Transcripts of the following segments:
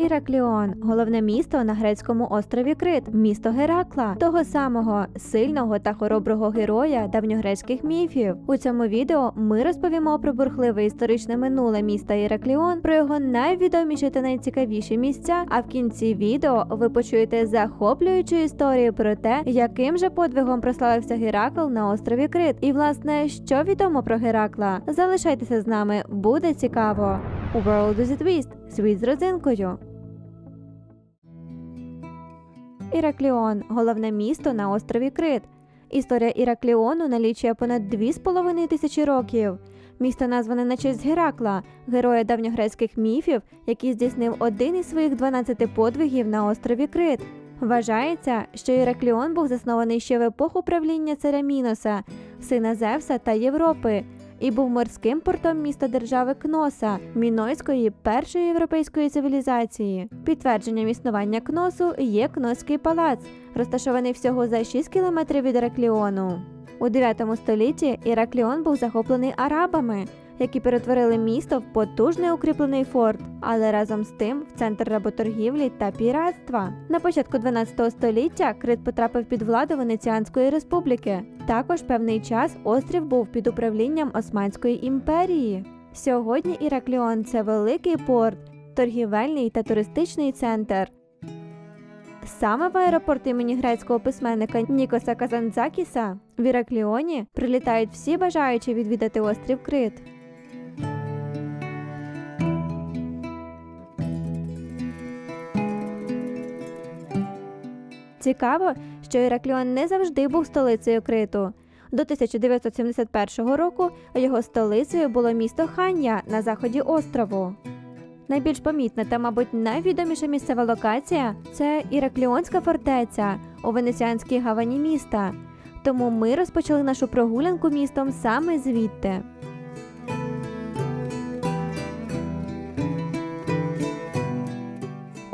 Іракліон головне місто на грецькому острові Крит, місто Геракла, того самого сильного та хороброго героя давньогрецьких міфів. У цьому відео ми розповімо про бурхливе історичне минуле міста Іракліон, про його найвідоміші та найцікавіші місця. А в кінці відео ви почуєте захоплюючу історію про те, яким же подвигом прославився Геракл на острові Крит. І власне, що відомо про Геракла? Залишайтеся з нами, буде цікаво. У World is a Twist – світ з родзинкою. Іракліон головне місто на острові Крит. Історія Іракліону налічує понад 2,5 тисячі років. Місто назване на честь Геракла, героя давньогрецьких міфів, який здійснив один із своїх 12 подвигів на острові Крит. Вважається, що Іракліон був заснований ще в епоху правління царя Міноса, сина Зевса та Європи, і був морським портом міста держави Кноса, мінойської першої європейської цивілізації. Підтвердженням існування Кносу є Кноський палац, розташований всього за 6 кілометрів від Іракліону. У 9 столітті Іракліон був захоплений арабами, які перетворили місто в потужний укріплений форт, але разом з тим в центр работоргівлі та піратства. На початку 12 століття Крит потрапив під владу Венеціанської республіки. Також певний час острів був під управлінням Османської імперії. Сьогодні Іракліон це великий порт, торгівельний та туристичний центр. Саме в аеропорт імені грецького письменника Нікоса Казанцакіса в Іракліоні прилітають всі бажаючі відвідати острів Крит. Цікаво, що Іракліон не завжди був столицею Криту. До 1971 року його столицею було місто Ханья на заході острову. Найбільш помітна та, мабуть, найвідоміша місцева локація це Іракліонська фортеця у венеціанській гавані міста. Тому ми розпочали нашу прогулянку містом саме звідти.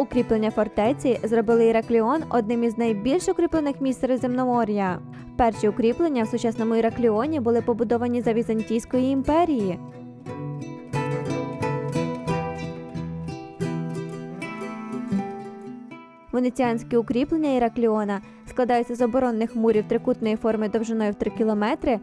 Укріплення фортеці зробили Іракліон одним із найбільш укріплених місць Середземномор'я. Перші укріплення в сучасному Іракліоні були побудовані за Візантійської імперії. Венеціанські укріплення Іракліона складаються з оборонних мурів трикутної форми довжиною в 3 кілометри,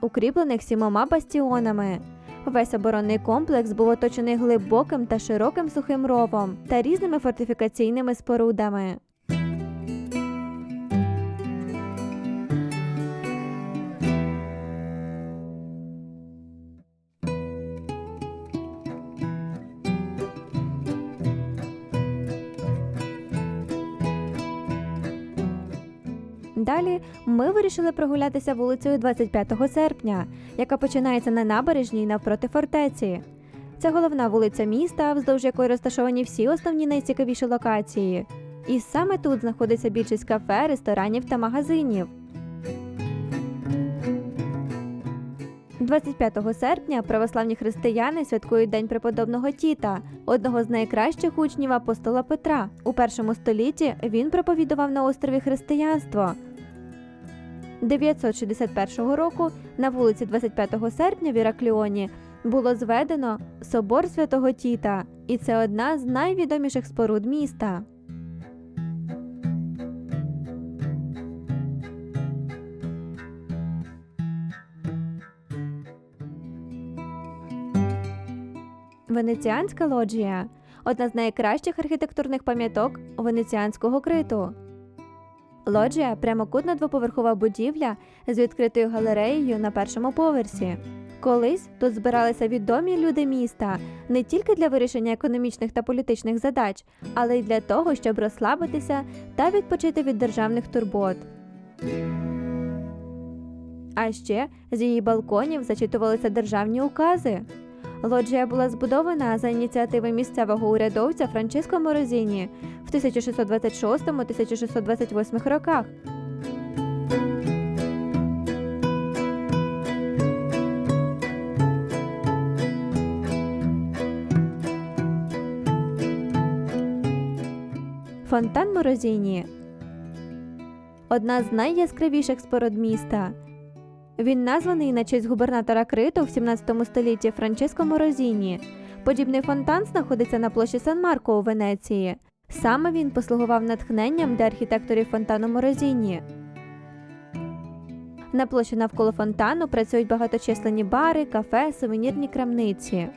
укріплених сімома бастіонами. Весь оборонний комплекс був оточений глибоким та широким сухим ровом та різними фортифікаційними спорудами. Далі ми вирішили прогулятися вулицею 25 серпня, яка починається на набережній навпроти фортеці. Це головна вулиця міста, вздовж якої розташовані всі основні найцікавіші локації. І саме тут знаходиться більшість кафе, ресторанів та магазинів. 25 серпня православні християни святкують День преподобного Тіта, одного з найкращих учнів апостола Петра. У першому столітті він проповідував на острові християнство. 961 року на вулиці 25 серпня в Іракліоні було зведено собор святого Тіта, і це одна з найвідоміших споруд міста. Венеціанська лоджія одна з найкращих архітектурних пам'яток венеціанського криту. Лоджія прямокутна двоповерхова будівля з відкритою галереєю на першому поверсі. Колись тут збиралися відомі люди міста не тільки для вирішення економічних та політичних задач, але й для того, щоб розслабитися та відпочити від державних турбот. А ще з її балконів зачитувалися державні укази. Лоджія була збудована за ініціативи місцевого урядовця Франческо Морозіні в 1626-1628 роках. Фонтан Морозіні одна з найяскравіших споруд міста. Він названий на честь губернатора Криту в 17 столітті Франческо Морозіні. Подібний фонтан знаходиться на площі Сан Марко у Венеції. Саме він послугував натхненням для архітекторів фонтану Морозіні. На площі навколо фонтану працюють багаточисленні бари, кафе, сувенірні крамниці.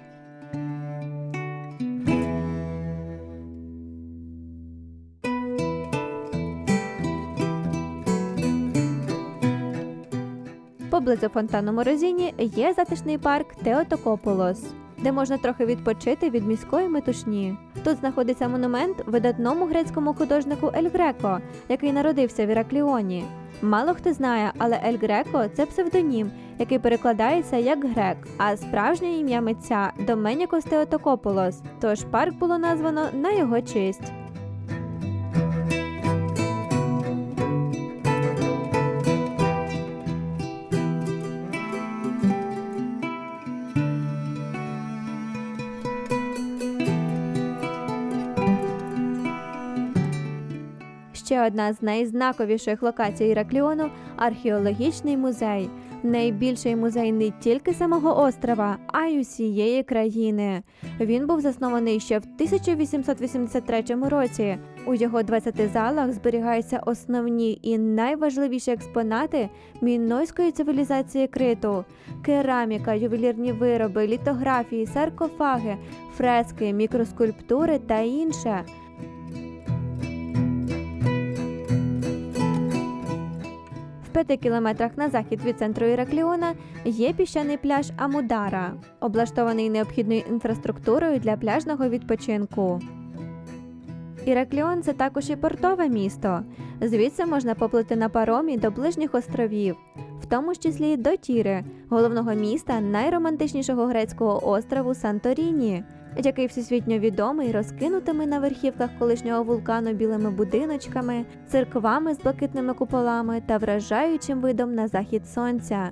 Поблизу фонтану Морозіні є затишний парк Теотокополос, де можна трохи відпочити від міської метушні. Тут знаходиться монумент видатному грецькому художнику Ель Греко, який народився в Іракліоні. Мало хто знає, але Ель Греко це псевдонім, який перекладається як грек, а справжнє ім'я митця Доменікос Теотокополос. Тож парк було названо на його честь. Одна з найзнаковіших локацій Іракліону археологічний музей. Найбільший музей не тільки самого острова, а й усієї країни. Він був заснований ще в 1883 році. У його 20 залах зберігаються основні і найважливіші експонати мінойської цивілізації криту: кераміка, ювелірні вироби, літографії, саркофаги, фрески, мікроскульптури та інше. В п'яти кілометрах на захід від центру Іракліона є піщаний пляж Амудара, облаштований необхідною інфраструктурою для пляжного відпочинку. Іракліон це також і портове місто. Звідси можна поплити на паромі до ближніх островів, в тому ж числі до Тіри, головного міста найромантичнішого грецького острову Санторіні, який всесвітньо відомий розкинутими на верхівках колишнього вулкану білими будиночками, церквами з блакитними куполами та вражаючим видом на захід сонця.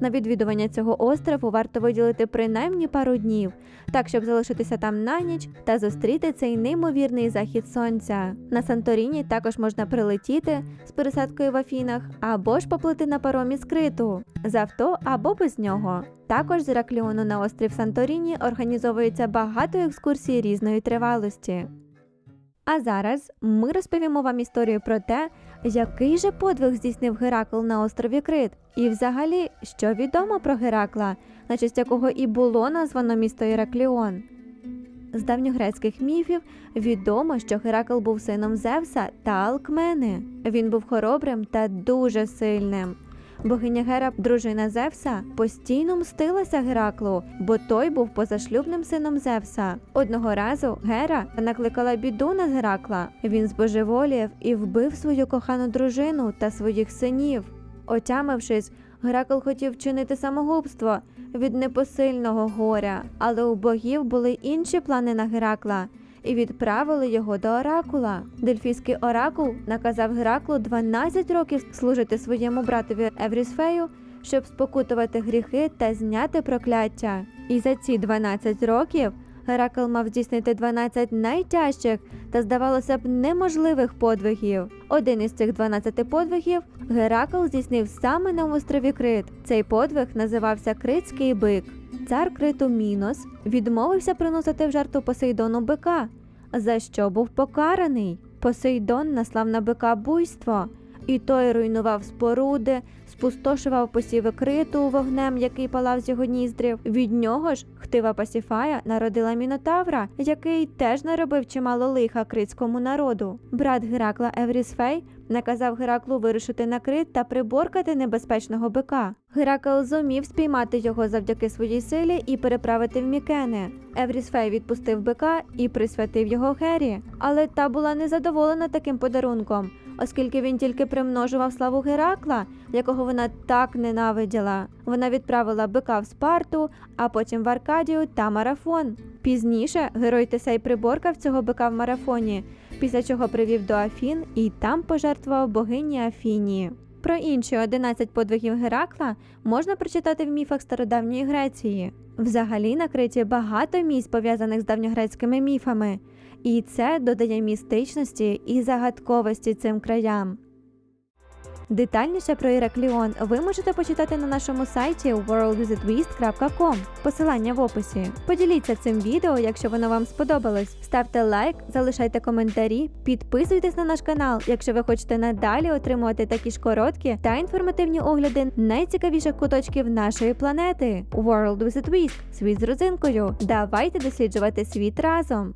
На відвідування цього острову варто виділити принаймні пару днів, так щоб залишитися там на ніч та зустріти цей неймовірний захід сонця. На Санторіні також можна прилетіти з пересадкою в Афінах або ж поплити на паромі з Криту з авто або без нього. Також з Іракліону на острів Санторіні організовується багато екскурсій різної тривалості. А зараз ми розповімо вам історію про те, який же подвиг здійснив Геракл на острові Крит, і взагалі, що відомо про Геракла, на честь якого і було названо місто Іракліон. З давньогрецьких міфів відомо, що Геракл був сином Зевса та Алкмени. Він був хоробрим та дуже сильним. Богиня Гера, дружина Зевса, постійно мстилася Гераклу, бо той був позашлюбним сином Зевса. Одного разу Гера накликала біду на Геракла. Він збожеволів і вбив свою кохану дружину та своїх синів. Отямившись, Геракл хотів вчинити самогубство від непосильного горя, але у богів були інші плани на Геракла. І відправили його до оракула. Дельфійський оракул наказав Гераклу 12 років служити своєму братові Еврісфею, щоб спокутувати гріхи та зняти прокляття. І за ці 12 років Геракл мав здійснити 12 найтяжчих та, здавалося б, неможливих подвигів. Один із цих 12 подвигів Геракл здійснив саме на острові Крит. Цей подвиг називався Критський бик. Цар Криту Мінос відмовився приносити в жертву Посейдону бика, за що був покараний. Посейдон наслав на бика буйство, і той руйнував споруди, спустошував посіви криту вогнем, який палав з його ніздрів. Від нього ж хтива Пасіфая народила Мінотавра, який теж наробив чимало лиха критському народу. Брат Геракла Еврісфей наказав Гераклу вирушити на крит та приборкати небезпечного бика. Геракл зумів спіймати його завдяки своїй силі і переправити в Мікени. Еврісфей відпустив бика і присвятив його Гері, але та була незадоволена таким подарунком, оскільки він тільки примножував славу Геракла, якого вона так ненавиділа. Вона відправила бика в Спарту, а потім в Аркадію та марафон. Пізніше герой Тесей приборкав цього бика в марафоні, після чого привів до Афін і там пожертвував богині Афінії. Про інші 11 подвигів Геракла можна прочитати в міфах стародавньої Греції. Взагалі на Криті багато місць пов'язаних з давньогрецькими міфами, і це додає містичності і загадковості цим краям. Детальніше про Іракліон ви можете почитати на нашому сайті worldwithatwist.com. Посилання в описі. Поділіться цим відео, якщо воно вам сподобалось. Ставте лайк, залишайте коментарі, підписуйтесь на наш канал, якщо ви хочете надалі отримувати такі ж короткі та інформативні огляди найцікавіших куточків нашої планети. World with a Twist. Світ з родзинкою. Давайте досліджувати світ разом.